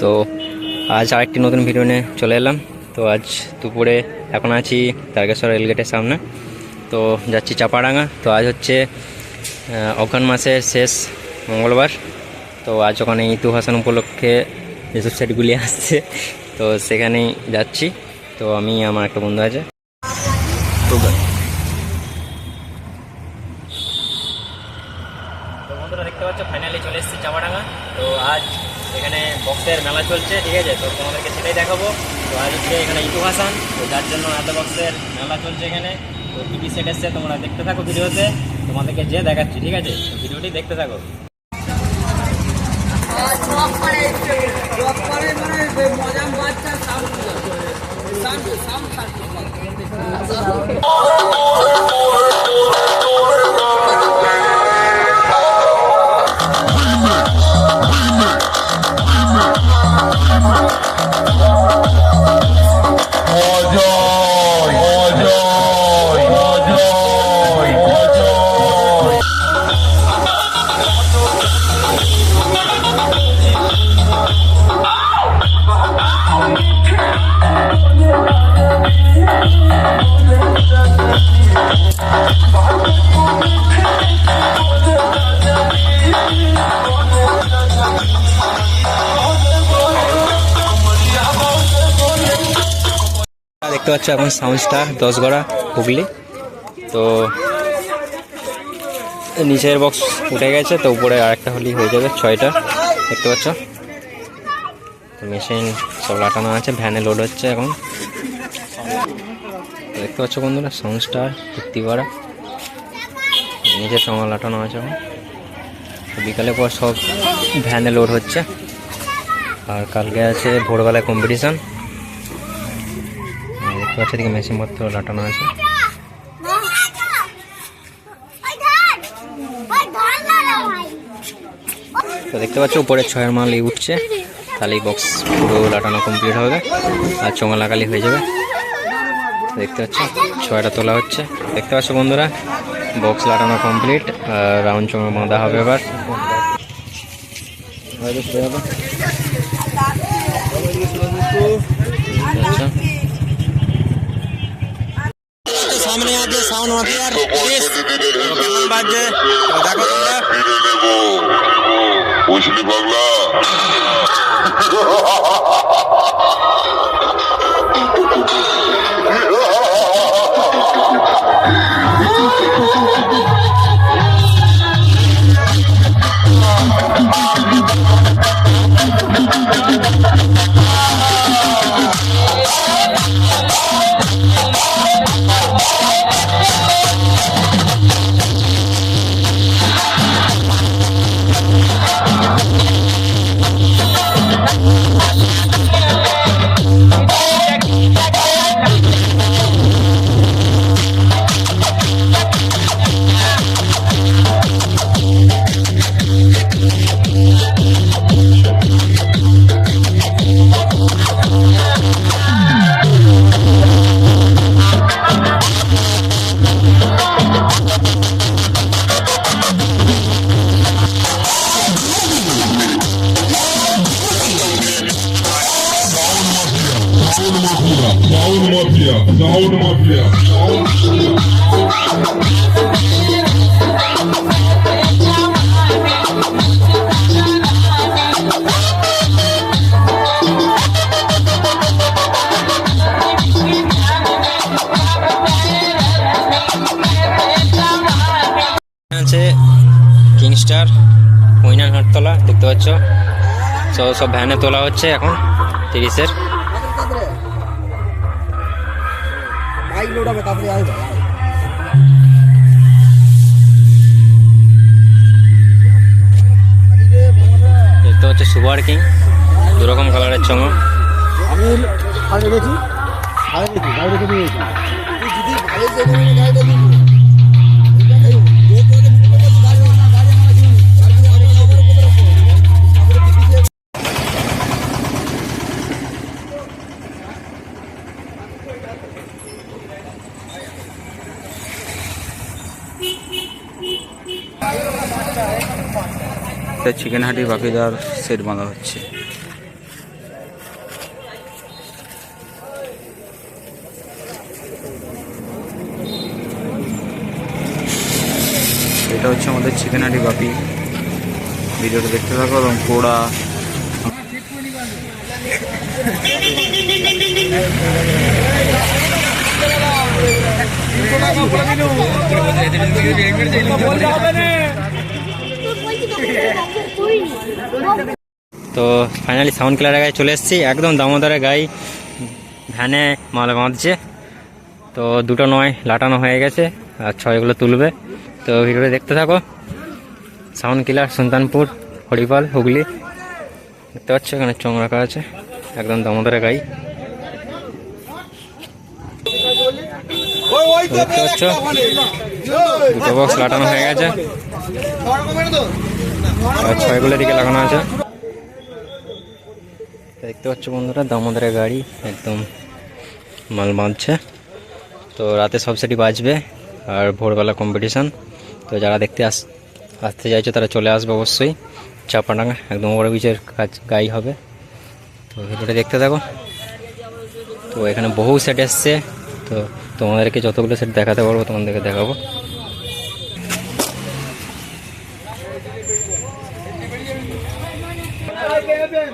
তো আজ আরেকটি নতুন ভিডিও নিয়ে চলে এলাম। তো আজ দুপুরে এখন আছি তারকেশ্বর রেলগেটের সামনে। তো যাচ্ছি চাপাডাঙ্গা। তো আজ হচ্ছে অঘ্রান মাসের শেষ মঙ্গলবার। তো আজ ওখানে ইতু হাসান উপলক্ষে যেসব সেটগুলি আসছে। তো সেখানেই যাচ্ছি। তো আমি আমার একটা বন্ধু আছে। তো তো বন্ধুরা দেখতে পাচ্ছ ফাইনালি চলে এসেছি চাপাডাঙ্গা। তো আজ এখানে বক্সের মেলা চলছে ঠিক আছে? তো তোমাদেরকে সেটাই দেখাবো। তো আজ হচ্ছে এখানে ইতিহাসান তো যার জন্য এত বক্সের মেলা চলছে এখানে। তো টিভি সেট এসছে তোমরা দেখতে থাকো ভিডিওতে। তোমাদেরকে যে দেখাচ্ছি ঠিক আছে? ভিডিওটি দেখতে থাকো। অজয় দেখতে পাচ্ছ এখন সাউন্ড স্টার দশ গড়া হুগলি। তো নিচের বক্স উঠে গেছে, তো উপরে আরেকটা হলেই হয়ে যাবে, ছয়টা। দেখতে পাচ্ছ? মেশিন সব লাটানো আছে ভ্যানে লোড হচ্ছে এখন। দেখতে পাচ্ছ বন্ধুরা সাউন্ড স্টার করা নিচের সঙ্গে লাটানো আছে এখন। বিকালে পর সব ভ্যানে লোড হচ্ছে। আর কালকে আছে ভোরবেলায় কম্পিটিশান দেখতে পাচ্ছি এদিকে মেশিন পত্র লাটানো আছে তো দেখতে পাচ্ছ উপরে ছয়ের মাল উঠছে। তাহলে এই বক্স পুরো লাটানো কমপ্লিট হবে। আর চোঙা লাগালি হয়ে যাবে। দেখতে পাচ্ছ ছয়টা তোলা হচ্ছে। দেখতে পাচ্ছ বন্ধুরা বক্স লাটানো কমপ্লিট আর রাউন্ড চোঙা বাঁধা হবে এবার। আচ্ছা সামনে আছে সাউন্ড মাফিয়ার কেমন বাজছে। দেখো তোমরা। Mafia, Sound Mafia, Sound আছে কিংস্টার উইনার হাটতলা দেখতে পাচ্ছ। সব ভ্যানে তোলা হচ্ছে এখন তিরিশের। বাইক লোড হবে তারপরে আসবে দেখতে পাচ্ছ সুপার কিং দুরকম কালারের চঙ আমি আগে দেখি আগে দিয়ে গেছি তুই যদি ভালো একটা চিকেন হাঁটি বাকিদার সেট বাঁধা হচ্ছে এটা হচ্ছে আমাদের চিকেন হাঁটি বাপি ভিডিওটা দেখতে থাকো এবং পোড়া বলতে তো ফাইনালি সাউন্ড ক্লিয়ারের গায়ে চলে এসেছি। একদম দামোদরে গাই ভ্যানে মাল বাঁধছে। তো দুটো নয় লাটানো হয়ে গেছে আর ছয়গুলো তুলবে। তো ভিডিওটা দেখতে থাকো। Sound killer Sultanpur Haripal Hooghly. দেখতে পাচ্ছ এখানে চং রাখা আছে। একদম দামোদরে গাই দেখতে পাচ্ছ দুটো বক্স লাটানো হয়ে গেছে। আর ছয়গুলো দিকে লাগানো আছে। দেখতে পাচ্ছ বন্ধুরা, দামোদরের গাড়ি একদম মাল বাঁধছে। তো রাতে সব সেটি বাজবে আর ভোরবেলা কম্পিটিশান তো যারা দেখতে আস আসতে চাইছো তারা চলে আসবে অবশ্যই। চাপাডাঙ্গা, একদম ওভার বিচের কাজ গাই হবে। তো ভিডিওটা দেখতে থাকো। তো এখানে বহু সেট এসছে। তো তোমাদেরকে যতগুলো সেট দেখাতে পারব তোমাদেরকে দেখাবো। দেবেন